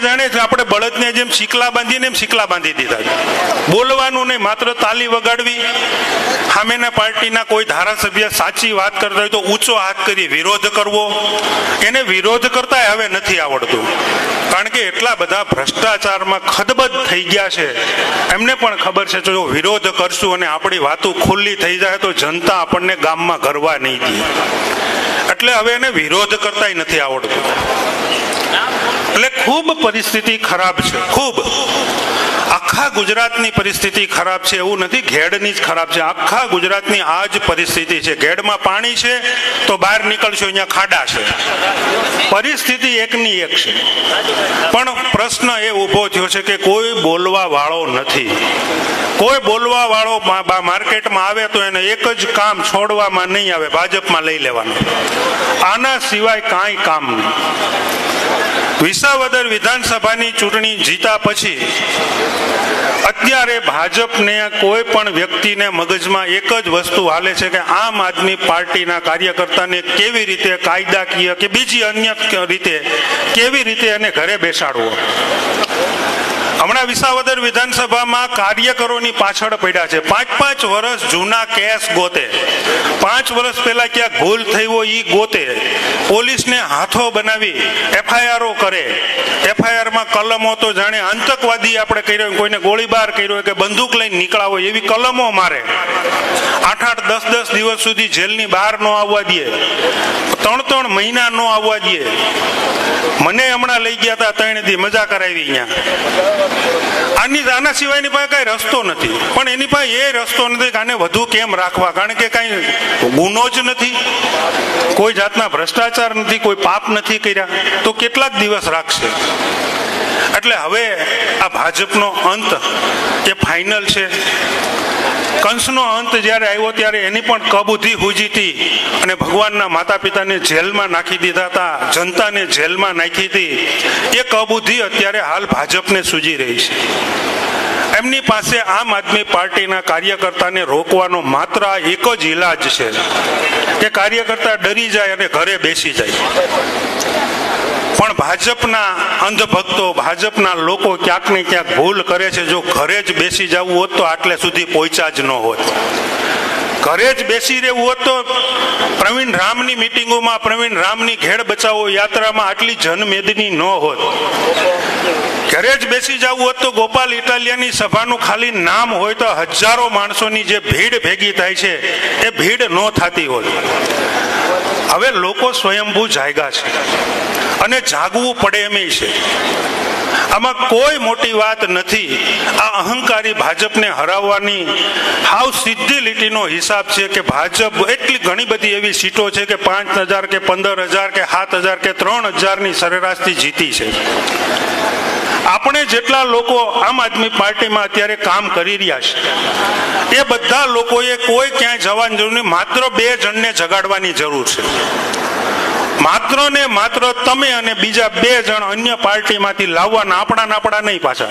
જાણે આપણે બળદને જેમ શીકલા બાંધીને એમ શીકલા બાંધી દીધા છે. બોલવાનું નહીં, માત્ર તાલી વગાડવી. સામેના પાર્ટીના કોઈ ધારાસભ્ય સાચી વાત કરતા હોય તો ઊંચો હાથ કરી વિરોધ કરવો. એને વિરોધ કરતા હવે નથી આવડતું. કારણ કે એટલા બધા ભ્રષ્ટાચારમાં ખદબદ થઈ ગયા છે. એમને પણ ખબર છે, જો વિરોધ કરશું અને આપણી વાતો ખુલ્લી થઈ જાય તો જનતા આપણને ગામમાં ગરવા નહીં દે. એટલે હવે એને વિરોધ કરતાય નથી આવડતું. એટલે ખૂબ પરિસ્થિતિ ખરાબ છે, ખૂબ. આખા ગુજરાતની પરિસ્થિતિ ખરાબ છે એવું નથી, ઘેડની જ ખરાબ છે. આખા ગુજરાતની આ જ પરિસ્થિતિ છે. ઘેડમાં પાણી છે તો બહાર નીકળશો, અહીંયા ખાડા છે. પરિસ્થિતિ એકની એક છે. પણ પ્રશ્ન એ ઊભો થયો છે કે કોઈ બોલવા વાળો નથી. કોઈ બોલવા વાળો માર્કેટમાં આવે તો એને એક જ કામ છોડવામાં નહીં આવે, ભાજપમાં લઈ લેવાનું. આના સિવાય કાંઈ કામ નહીં. વિસાવદર વિધાનસભાની ચૂંટણી જીતા પછી અત્યારે ભાજપને કોઈ પણ વ્યક્તિને મગજમાં એક જ વસ્તુ હાલે છે કે આમ આદમી પાર્ટીના કાર્યકર્તાને કેવી રીતે કાયદાકીય કે બીજી અન્ય રીતે કેવી રીતે એને ઘરે બેસાડવો? હમણાં વિસાવદર વિધાનસભામાં કાર્યકરોની પાછળ પડ્યા છે. પાંચ પાંચ વર્ષ જૂના કેસ ગોતે. પાંચ વર્ષ પહેલા ક્યાંક ભૂલ હોય ઈ ગોતે. પોલીસને હાથો બનાવી એફઆઈઆરો કરે. એફઆઈઆરમાં કલમો તો જાણે આતંકવાદી આપણે કર્યો હોય, કોઈને ગોળીબાર કર્યો હોય કે બંદૂક લઈને નીકળ્યા હોય એવી કલમો મારે. આઠ આઠ દસ દસ દિવસ સુધી જેલની બહાર ન આવવા દે. ત્રણ ત્રણ મહિના ન આવવા દે. મને હમણાં લઈ ગયા હતા ત્રણ દી મજા કરાવી અહીંયા. આની આના સિવાયની પાસે કઈ રસ્તો નથી. પણ એની પાસે એ રસ્તો નથી કે આને વધુ કેમ રાખવા? કારણ કે કાંઈ ગુનો જ નથી. કોઈ જાતના ભ્રષ્ટાચાર નથી, કોઈ પાપ નથી કર્યા. તો કેટલાક દિવસ રાખશે. એટલે હવે આ ભાજપનો અંત, એ ફાઇનલ છે. કંસનો અંત જ્યારે આવ્યો ત્યારે એની પણ કબુધી હુજીતી અને ભગવાનના માતા પિતાને જેલમાં નાખી દીધા હતા, જનતાને જેલમાં નાખી હતી. એ કબૂધી અત્યારે હાલ ભાજપને સૂજી રહી છે. એમની પાસે આમ આદમી પાર્ટીના કાર્યકર્તાને રોકવાનો માત્ર એક જ ઈલાજ છે. કે કાર્યકર્તા ડરી જાય અને ઘરે બેસી જાય. પણ ભાજપના અંધભક્તો, ભાજપના લોકો ક્યાંક ને ક્યાંક ભૂલ કરે છે. જો ઘરે જ બેસી જવું હોત તો આટલે સુધી પહોંચ્યા જ ન હોત. ઘરે જ બેસી રહેવું હોત તો પ્રવીણ રામની મિટિંગોમાં પ્રવીણ રામની ઘેડ બચાવો યાત્રામાં આટલી જનમેદની ન હોત. ઘરે જ બેસી જવું હોત તો ગોપાલ ઇટાલિયાની સભાનું ખાલી નામ હોય તો હજારો માણસોની જે ભીડ ભેગી થાય છે, એ ભીડ ન થતી હોય હવે લોકો સ્વયંભૂ જાયગા છે અને જાગવું પડે એમ છે. આમાં કોઈ મોટી વાત નથી. આ અહંકારી ભાજપને હરાવવાની હાવ સીધી લીટીનો હિસાબ છે કે ભાજપ એટલી ઘણી બધી એવી સીટો છે કે પાંચ હજાર કે પંદર હજાર કે સાત હજાર કે ત્રણ હજારની સરેરાશથી જીતી છે. આપણે જેટલા લોકો આમ આદમી પાર્ટીમાં અત્યારે કામ કરી રહ્યા છે, એ બધા લોકોએ કોઈ ક્યાંય જવાની જરૂર નહીં માત્ર બે જણને જગાડવાની જરૂર છે. માત્ર ને માત્ર તમે અને બીજા બે જણ અન્ય પાર્ટીમાંથી લાવવાના આપણા આપણા નહીં પાછા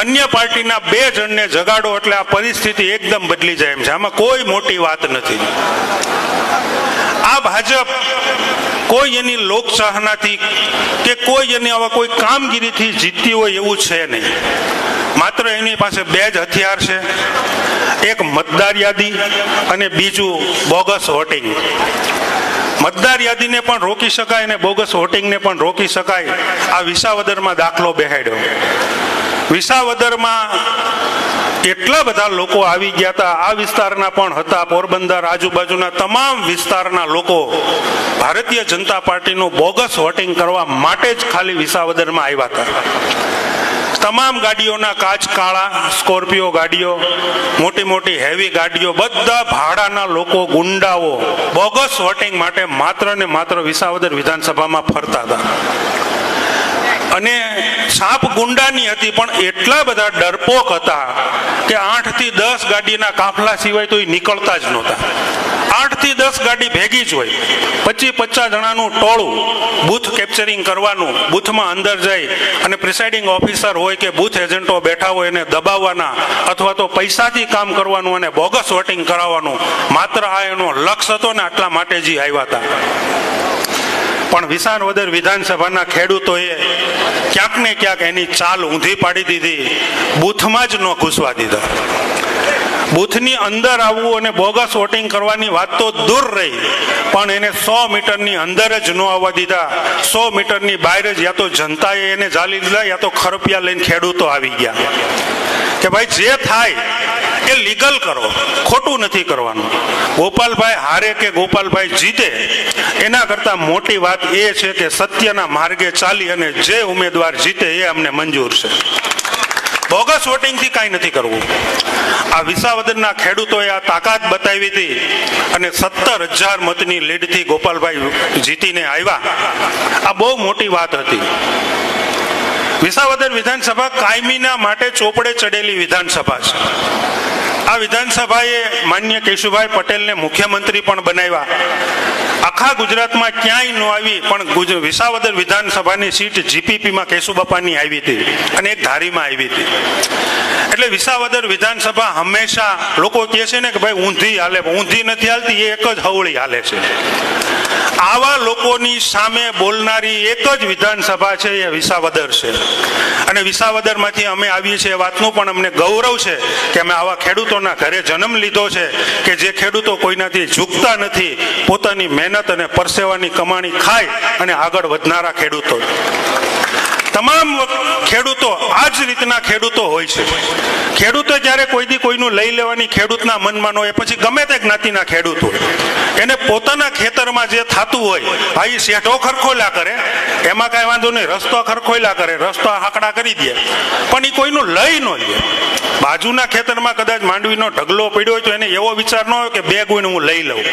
અન્ય પાર્ટીના બે જણને જગાડો એટલે આ પરિસ્થિતિ એકદમ બદલી જાય એમ છે. આમાં કોઈ મોટી વાત નથી. આ ભાજપ કોઈ એની લોકચાહનાથી કે કોઈ એની આવા કોઈ કામગીરીથી જીતતી હોય એવું છે નહીં. માત્ર એની પાસે બે જ હથિયાર છે. એક મતદાર યાદી અને બીજું બોગસ વોટિંગ. મતદાર યાદીને પણ રોકી શકાય અને બોગસ વોટિંગને પણ રોકી શકાય. આ વિસાવદરમાં દાખલો બેહાડ્યો. વિસાવદરમાં એટલા બધા લોકો આવી ગયા હતા. આ વિસ્તારના પણ હતા પોરબંદર આજુબાજુના તમામ વિસ્તારના લોકો. ભારતીય જનતા પાર્ટીનું બોગસ વોટિંગ કરવા માટે જ ખાલી વિસાવદરમાં આવ્યા હતા. તમામ ગાડીઓના કાચ કાળા, સ્કોર્પિયો ગાડીઓ, મોટી મોટી હેવી ગાડીઓ, બધા ભાડાના લોકો ગુંડાઓ, બોગસ વોટિંગ માટે માત્ર ને માત્ર વિસાવદર વિધાનસભામાં ફરતા હતા. અને સાપ ગુંડાની હતી, પણ એટલા બધા ડરપોક હતા કે આઠથી દસ ગાડીના કાફલા સિવાય તો એ નીકળતા જ નહોતા. આઠથી દસ ગાડી ભેગી જ હોય. પચીસ પચાસ જણાનું ટોળું બૂથ કેપ્ચરિંગ કરવાનું, બૂથમાં અંદર જઈ અને પ્રિસાઇડિંગ ઓફિસર હોય કે બૂથ એજન્ટો બેઠા હોય એને દબાવવાના અથવા તો પૈસાથી કામ કરવાનું અને બોગસ વોટિંગ કરાવવાનું. માત્ર આ એનો લક્ષ્ય હતો ને આટલા માટે જી આવ્યા હતા. પણ વિસાવદર વિધાનસભાના ખેડૂતોએ ક્યાંક ને ક્યાંક એની ચાલ ઊંધી પાડી દીધી. બૂથમાં જ ન ઘૂસવા દીધા. બૂથની અંદર આવવું અને બોગસ વોટિંગ કરવાની વાત તો દૂર રહી. પણ એને સો મીટરની અંદર જ ન આવવા દીધા. સો મીટરની બહાર જ યા તો જનતાએ એને જાલી દીધા, યા તો ખરપિયા લઈને ખેડૂતો આવી ગયા. કે ભાઈ જે થાય એ લીગલ કરો, ખોટું નથી કરવાનું. ગોપાલભાઈ હારે કે ગોપાલભાઈ જીતે, એના કરતાં મોટી વાત એ છે કે સત્યના માર્ગે ચાલી અને જે ઉમેદવાર જીતે એ અમને મંજૂર છે. બોગસ વોટિંગથી કાંઈ નથી કરવું. આ વિસાવદનના ખેડૂતોએ આ તાકાત બતાવી હતી અને સત્તર હજાર મતની લીડથી ગોપાલભાઈ જીતીને આવ્યા. આ બહુ મોટી વાત હતી. વિસાવદર વિધાનસભા કાયમીના માટે ચોપડે ચડેલી વિધાનસભા છે. આ વિધાનસભાએ માન્ય કેશુભાઈ પટેલને મુખ્યમંત્રી પણ બનાવ્યા. આખા ગુજરાતમાં ક્યાંય ન આવી, પણ વિસાવદર વિધાનસભાની સીટ જીપીપીમાં કેશુબાપાની આવી હતી અને એક ધારીમાં આવી હતી. એટલે વિસાવદર વિધાનસભા હંમેશા લોકો કહે છે ને કે ભાઈ ઊંધી હાલે ઊંધી નથી હાલતી, એ એક જ હવળી હાલે છે. આવા લોકોની સામે બોલનારી એક જ વિધાનસભા છે, એ વિસાવદર છે. અને વિસાવદરમાંથી અમે આવીએ છીએ એ વાતનું પણ અમને ગૌરવ છે કે અમે આવા ખેડૂતોના ઘરે જન્મ લીધો છે કે જે ખેડૂતો કોઈનાથી ઝૂકતા નથી, પોતાની મહેનત અને પરસેવાની કમાણી ખાય અને આગળ વધનારા ખેડૂતો. તમામ ખેડૂતો આ જ રીતના ખેડૂતો હોય છે. ખેડૂતો જ્યારે કોઈ દી કોઈનું લઈ લેવાની ખેડૂતના મનમાં હોય, પછી ગમે તે જ્ઞાતિના ખેડૂત હોય, એને પોતાના ખેતરમાં જે થતું હોય ભાઈ શેઠો ખરખોલા કરે, એમાં કાંઈ વાંધો નહીં, રસ્તો ખરખોલા કરે, રસ્તો હાકડા કરી દે, પણ એ કોઈનું લઈ ન લે. બાજુના ખેતરમાં કદાચ માંડવીનો ઢગલો પડ્યો હોય તો એને એવો વિચાર ન હોય કે બે ગુણ હું લઈ લઉં.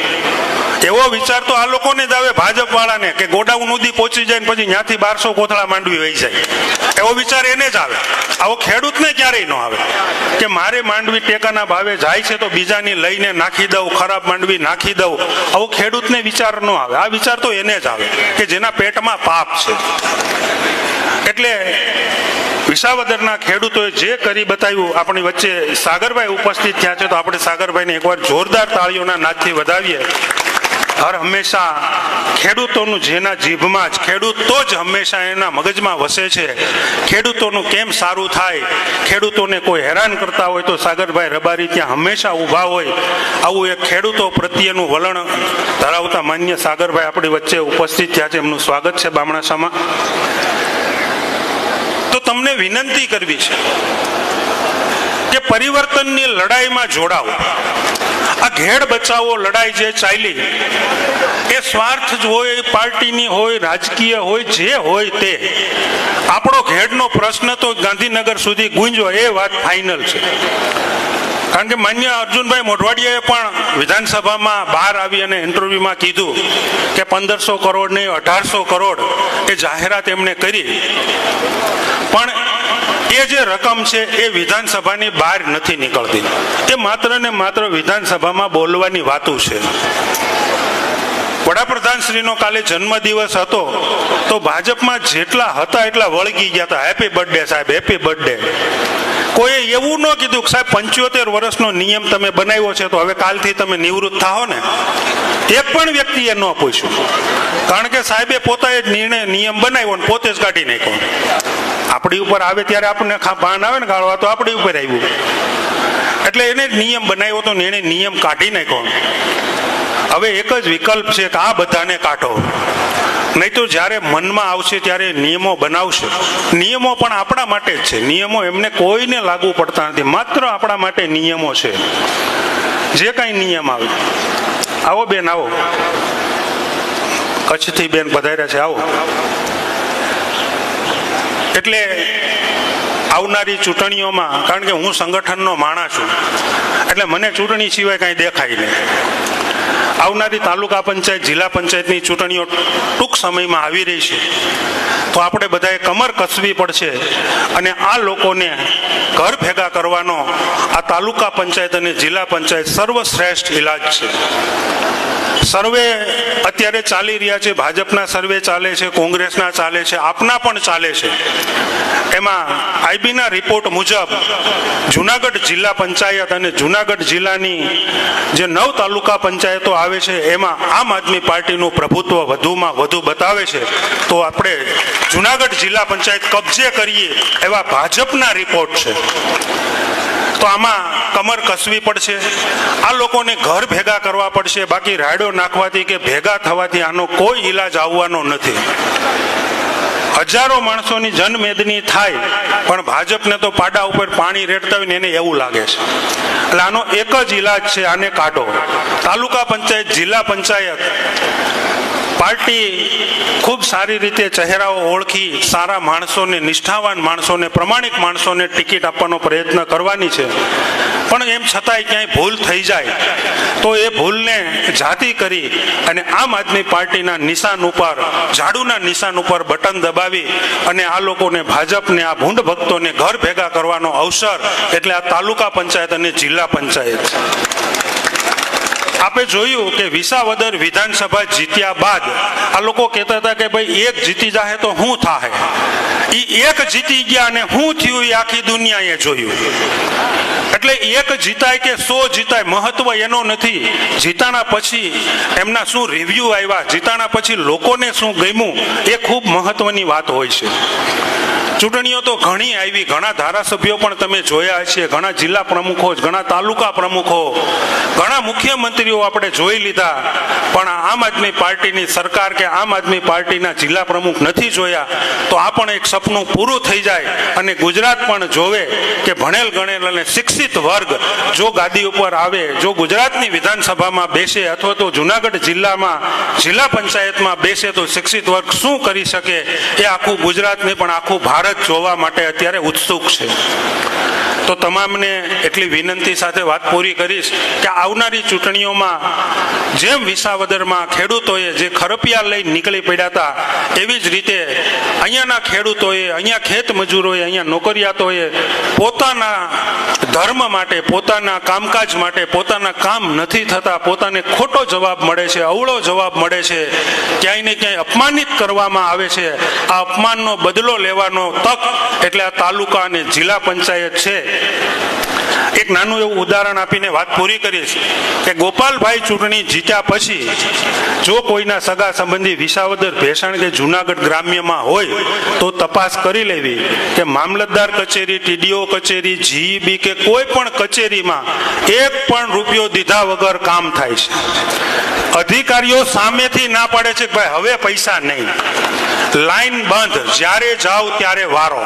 એવો વિચાર તો આ લોકોને જ આવે ભાજપ વાળાને કે ગોડાઉન સુધી પહોંચી જાય પછી ત્યાંથી બારસો કોથળા માંડવી વહી જાય. એવો વિચાર એને જ આવે. આવો ખેડૂતને ક્યારેય ન આવે. કે મારે માંડવી ટેકાના ભાવે જાય છે તો બીજાની લઈને નાખી દઉં, ખરાબ માંડવી નાખી દઉં. આવો ખેડૂતને વિચાર ન આવે. આ વિચાર તો એને જ આવે કે જેના પેટમાં પાપ છે. એટલે વિસાવદરના ખેડૂતોએ જે કરી બતાવ્યું, આપણી વચ્ચે સાગરભાઈ ઉપસ્થિત થયા છે, તો આપણે સાગરભાઈને એકવાર જોરદાર તાળીઓના નાદથી વધાવીએ. હર હંમેશા ખેડૂતોનું જેના જીભમાં જ, ખેડૂતો જ હંમેશા એના મગજમાં વસે છે. ખેડૂતોનું કેમ સારું થાય? ખેડૂતોને કોઈ હેરાન કરતા હોય તો સાગરભાઈ રબારી ત્યાં હંમેશા ઊભા હોય. આવું એક ખેડૂતો પ્રત્યેનું વલણ ધરાવતા માન્ય સાગરભાઈ આપણી વચ્ચે ઉપસ્થિત થયા છે. એમનું સ્વાગત છે બામણાસામાં. તો તમને વિનંતી કરવી છે કે પરિવર્તનની લડાઈમાં જોડાઓ. ઘેડ બચાવો લડાઈ જે ચાલી. એ સ્વાર્થ જ હોય પાર્ટીની હોય, રાજકીય હોય, જે હોય તે. આપણો ઘેડનો પ્રશ્ન તો ગાંધીનગર સુધી ગુંજો એ વાત ફાઇનલ છે. કારણ કે માન્ય અર્જુનભાઈ મોઢવાડિયાએ પણ વિધાનસભામાં બહાર આવી અને ઇન્ટરવ્યુમાં કીધું કે પંદરસો કરોડ નહીં, અઢારસો કરોડ એ જાહેરાત એમણે કરી. પણ એ જે રકમ છે એ વિધાનસભાની બહાર નથી નીકળતી. એ માત્ર ને માત્ર વિધાનસભામાં બોલવાની વાતો છે. વડાપ્રધાન શ્રીનો કાલે જન્મદિવસ હતો, તો ભાજપમાં જેટલા હતા એટલા વળગી ગયા હતા. હેપી બર્થડે સાહેબ હેપી બર્થડે કોઈએ એવું ન કીધું કે સાહેબ પંચોતેર વર્ષનો નિયમ તમે બનાવ્યો છે તો હવે કાલથી તમે નિવૃત્ત થાઓ ને? એક પણ વ્યક્તિએ ન પૂછ્યું. કારણ કે સાહેબે પોતાએ જ નિર્ણય નિયમ બનાવ્યો ને પોતે જ કાઢી નાખ્યો. આપણી ઉપર આવે ત્યારે આપણને ભાન આવે ને ગાળવા તો આપણી ઉપર આવ્યું. એટલે એને નિયમ બનાવ્યો તો નિર્ણય નિયમ કાઢી નાખ્યો. હવે એક જ વિકલ્પ છે કે આ બધાને કાઢો. નહીં તો જ્યારે મનમાં આવશે ત્યારે નિયમો બનાવશે. નિયમો પણ આપણા માટે જ છે. નિયમો એમને કોઈને લાગુ પડતા નથી. માત્ર આપણા માટે નિયમો છે. જે કાંઈ નિયમ આવે. આવો બેન, આવો. કચ્છથી બેન પધાર્યા છે. આવો. એટલે આવનારી ચૂંટણીઓમાં, કારણ કે હું સંગઠનનો માણસ છું, એટલે મને ચૂંટણી સિવાય કાંઈ દેખાય નહીં. આવનારી તાલુકા પંચાયત, જિલ્લા પંચાયતની ચૂંટણીઓ ટૂંક સમયમાં આવી રહી છે. તો આપણે બધાએ કમર કસવી પડશે અને આ લોકોને ઘર ભેગા કરવાનો આ તાલુકા પંચાયત અને જિલ્લા પંચાયત સર્વશ્રેષ્ઠ ઇલાજ છે. સર્વે અત્યારે ચાલી રહ્યા છે, ભાજપના સર્વે ચાલે છે, કોંગ્રેસના ચાલે છે, આપના પણ ચાલે છે. એમાં આઈબીના રિપોર્ટ મુજબ જુનાગઢ જિલ્લા પંચાયત અને જુનાગઢ જિલ્લાની જે નવ તાલુકા પંચાયતો આવે છે, એમાં આમ આદમી પાર્ટીનું પ્રભુત્વ વધુમાં વધુ બતાવે છે. તો આપણે જુનાગઢ જિલ્લા પંચાયત કબજે કરીએ એવા ભાજપના રિપોર્ટ છે. તો આમાં કમર કસવી પડશે. આ લોકોને ઘર ભેગા કરવા પડશે. બાકી રાયડો નાખવાથી કે ભેગા થવાથી આનો કોઈ ઈલાજ આવવાનો નથી. હજારો માણસોની જનમેદની થાય, પણ ભાજપને તો પાડા ઉપર પાણી રેડતા હોય ને એને એવું લાગે છે. એટલે આનો એક જ ઈલાજ છે, આને કાઢો. તાલુકા પંચાયત, જિલ્લા પંચાયત. પાર્ટી ખૂબ સારી રીતે ચહેરાઓ ઓળખી, સારા માણસોને, નિષ્ઠાવાન માણસોને, પ્રમાણિક માણસોને ટિકિટ આપવાનો પ્રયત્ન કરવાની છે. પણ એમ છતાંય ક્યાંય ભૂલ થઈ જાય, તો એ ભૂલને જાતિ કરી અને આમ આદમી પાર્ટીના નિશાન ઉપર, ઝાડુના નિશાન ઉપર બટન દબાવી અને આ લોકોને ભાજપને, આ ભૂંડ ભક્તોને ઘર ભેગા કરવાનો અવસર, એટલે આ તાલુકા પંચાયત અને જિલ્લા પંચાયત. આપે જોયું કે વિસાવદર વિધાનસભા જીત્યા બાદ આ લોકો કહેતા હતા કે ભાઈ એક જીતી જાહે તો હું થાહે. એ એક જીતી ગયા અને હું થયું એ આખી દુનિયાએ જોયું. એટલે એક જીતાય કે સો જીતાય મહત્વ એનો નથી. જીતાના પછી એમના શું રિવ્યુ આવ્યા જીતાના પછી લોકોને શું ગમ્યું, એ ખૂબ મહત્વની વાત હોય છે. ચૂંટણીઓ તો ઘણી આવી, ઘણા ધારાસભ્યો પણ તમે જોયા છે ઘણા જિલ્લા પ્રમુખો, ઘણા તાલુકા પ્રમુખો, ઘણા મુખ્યમંત્રીઓ આપણે જોઈ લીધા, પણ આમ આદમી પાર્ટીની સરકાર કે આમ આદમી પાર્ટીના જિલ્લા પ્રમુખ નથી જોયા, તો આ પણ એક સપનું પૂરું થઈ જાય અને ગુજરાત પણ જોવે કે ભણેલ, ગણેલ અને શિક્ષિત વર્ગ જો ગાદી ઉપર આવે, જો ગુજરાતની વિધાનસભામાં બેસે અથવા તો જુનાગઢ જિલ્લામાં, જિલ્લા પંચાયતમાં બેસે તો શિક્ષિત વર્ગ શું કરી શકે? એ આખું ગુજરાતને પણ આખું ભારત જોવા માટે અત્યારે ઉત્સુક છે. તો તમામને એટલી વિનંતી સાથે વાત પૂરી કરીશ કે આવનારી ચૂંટણીઓમાં જેમ વિસાવદરમાં ખેડૂતોએ જે ખરપિયા લઈ નીકળી પડ્યા હતા, એવી જ રીતે અહીંયાના ખેડૂતોએ, અહીંયા ખેત મજૂરોએ, અહીંયા નોકરિયાતોએ પોતાના ધર્મ માટે, પોતાના કામકાજ માટે, પોતાના કામ નથી થતા, પોતાને ખોટો જવાબ મળે છે, અવળો જવાબ મળે છે, ક્યાંય ને ક્યાંય અપમાનિત કરવામાં આવે છે. આ અપમાનનો બદલો લેવાનો તક એટલે આ તાલુકા અને જિલ્લા પંચાયત છે. એક નાનું એવું ઉદાહરણ આપીને વાત પૂરી કરીશ કે ગોપાલભાઈ ચૂંટણી જીત્યા પછી જો કોઈના સગા સંબંધી વિસાવદર ભેસાણ કે જુનાગઢ ગ્રામ્યમાં હોય તો તપાસ કરી લેવી કે મામલતદાર કચેરી, ટીડીઓ કચેરી, જીઈબી કે કોઈ પણ કચેરીમાં એક પણ રૂપિયો દીધા વગર કામ થાય છે. અધિકારીઓ સામેથી ના પાડે છે ભાઈ હવે પૈસા નહીં. લાઈન બંધ, જ્યારે જાઓ ત્યારે વારો.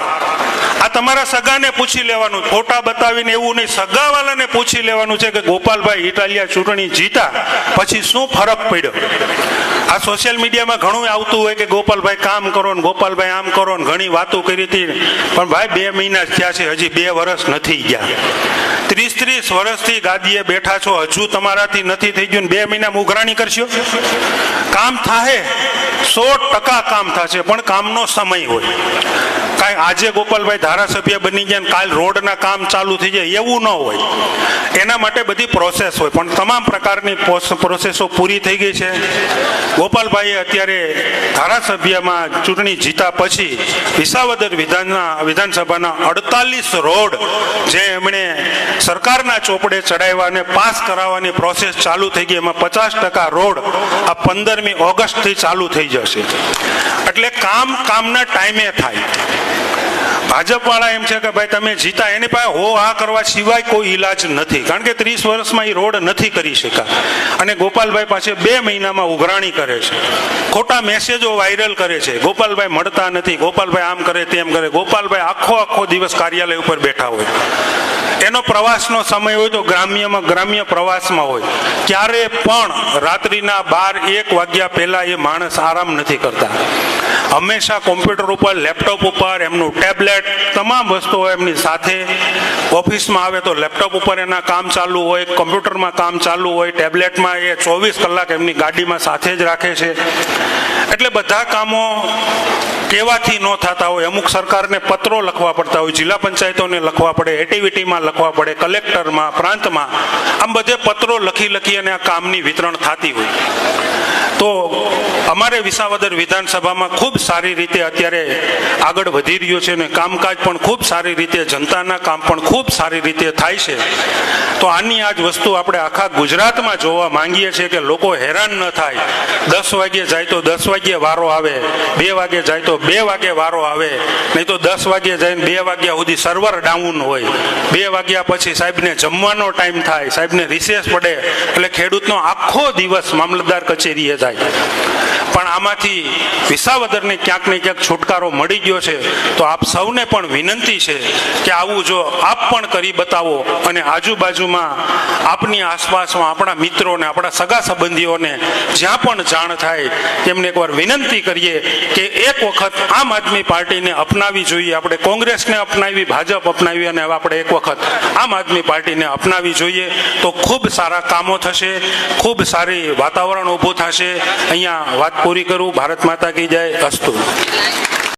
આ તમારા સગાને પૂછી લેવાનું, ફોટા બતાવીને એવું નહીં સગાવાલાને પૂછી લેવાનું છે કે ગોપાલભાઈ ઇટાલિયા ચૂંટણી જીતા, પછી શું ફરક પડ્યો? આ સોશિયલ મીડિયામાં ઘણું આવતું હોય કે ગોપાલભાઈ કામ કરો ને ગોપાલભાઈ આમ કરો ને ઘણી વાતો કરી હતી. પણ ભાઈ બે મહિના થયા છે, હજી બે વર્ષ નથી ગયા. ત્રીસ ત્રીસ વર્ષથી ગાદીએ બેઠા છો, હજુ તમારાથી નથી થઈ ગયું બે મહિના ઉઘરાણી કરશો? કામ થાહે, સો ટકા કામ થશે, પણ કામનો સમય હોય. કાંઈ આજે ગોપાલભાઈ ધારાસભ્ય બની ગયા કાલ રોડના કામ ચાલુ થઈ જાય, એવું ન હોય. એના માટે બધી પ્રોસેસ હોય. પણ તમામ પ્રકારની પ્રોસેસો પૂરી થઈ ગઈ છે. ગોપાલભાઈએ અત્યારે ધારાસભ્યમાં ચૂંટણી જીતા પછી વિસાવદર વિધાનના, વિધાનસભાના અડતાલીસ રોડ જે એમણે સરકારના ચોપડે ચડાવ્યા અને પાસ કરાવવાની પ્રોસેસ ચાલુ થઈ ગઈ. એમાં પચાસ ટકા રોડ આ પંદરમી ઓગસ્ટથી ચાલુ થઈ જશે. એટલે કામ કામના ટાઈમે થાય. ભાજપ વાળા એમ છે કે ભાઈ તમે જીતા, એની પાસે હો, આ કરવા સિવાય કોઈ ઈલાજ નથી. કારણ કે ત્રીસ વર્ષમાં એ રોડ નથી કરી શકા અને ગોપાલભાઈ પાસે બે મહિનામાં ઉઘરાણી કરે છે. ખોટા મેસેજો વાયરલ કરે છે. ગોપાલભાઈ મળતા નથી. ગોપાલભાઈ આમ કરે, તેમ કરે. ગોપાલભાઈ આખો આખો દિવસ કાર્યાલય ઉપર બેઠા હોય. એનો પ્રવાસનો સમય હોય તો ગ્રામ્યમાં ગ્રામ્ય પ્રવાસમાં હોય. ક્યારે પણ રાત્રિના બાર, એક વાગ્યા પહેલાં એ માણસ આરામ નથી કરતા. હંમેશા કોમ્પ્યુટર ઉપર, લેપટોપ ઉપર, એમનું ટેબ્લેટ તમામ વસ્તુઓ એમની સાથે ઓફિસમાં આવે તો લેપટોપ ઉપર એના કામ ચાલુ હોય, કમ્પ્યુટરમાં કામ ચાલુ હોય, ટેબ્લેટમાં એ ચોવીસ કલાક એમની ગાડીમાં સાથે જ રાખે છે. એટલે બધા કામો કહેવાથી ન થતા હોય. અમુક સરકારને પત્રો લખવા પડતા હોય, જિલ્લા પંચાયતોને લખવા પડે, એટીવીટીમાં લખવા પડે, કલેક્ટરમાં, પ્રાંતમાં. આમ બધે પત્રો લખી લખી અને આ કામની વિતરણ થતી હોય. તો અમારે વિસાવદર વિધાનસભામાં ખૂબ સારી રીતે અત્યારે આગળ વધી રહ્યું છે અને કામકાજ પણ ખૂબ સારી રીતે, જનતાના કામ પણ ખૂબ સારી રીતે થાય છે. તો આની આજ વસ્તુ આપણે આખા ગુજરાતમાં જોવા માંગીએ છીએ કે લોકો હેરાન ન થાય. દસ વાગ્યે જાય તો દસ વાગ્યે વારો આવે, બે વાગે જાય તો બે વાગે વારો આવે. નહીં તો દસ વાગ્યે જઈને બે વાગ્યા સુધી સર્વર ડાઉન હોય. બે વાગ્યા પછી સાહેબને જમવાનો ટાઈમ થાય, સાહેબને રિસેસ પડે. એટલે ખેડૂતનો આખો દિવસ મામલતદાર કચેરીએ જાય. પણ આમાંથી વિસાવદરને ક્યાંક ને ક્યાંક છુટકારો મળી ગયો છે. તો આપ સૌને પણ વિનંતી છે કે આવું જો આપ પણ કરી બતાવો અને આજુબાજુમાં આપની આસપાસમાં આપણા મિત્રોને, આપણા સગા સંબંધીઓને જ્યાં પણ જાણ થાય, તેમને એકવાર વિનંતી કરીએ કે એક વખત આમ આદમી પાર્ટીને અપનાવી જોઈએ. આપણે કોંગ્રેસને અપનાવી, ભાજપ અપનાવી અને આપણે એક વખત આમ આદમી પાર્ટીને અપનાવી જોઈએ. તો ખૂબ સારા કામો થશે, ખૂબ સારી વાતાવરણ ઊભું થશે. અહીંયા વાત પૂરી કરું. ભારત માતા કી જય. અસ્તુ.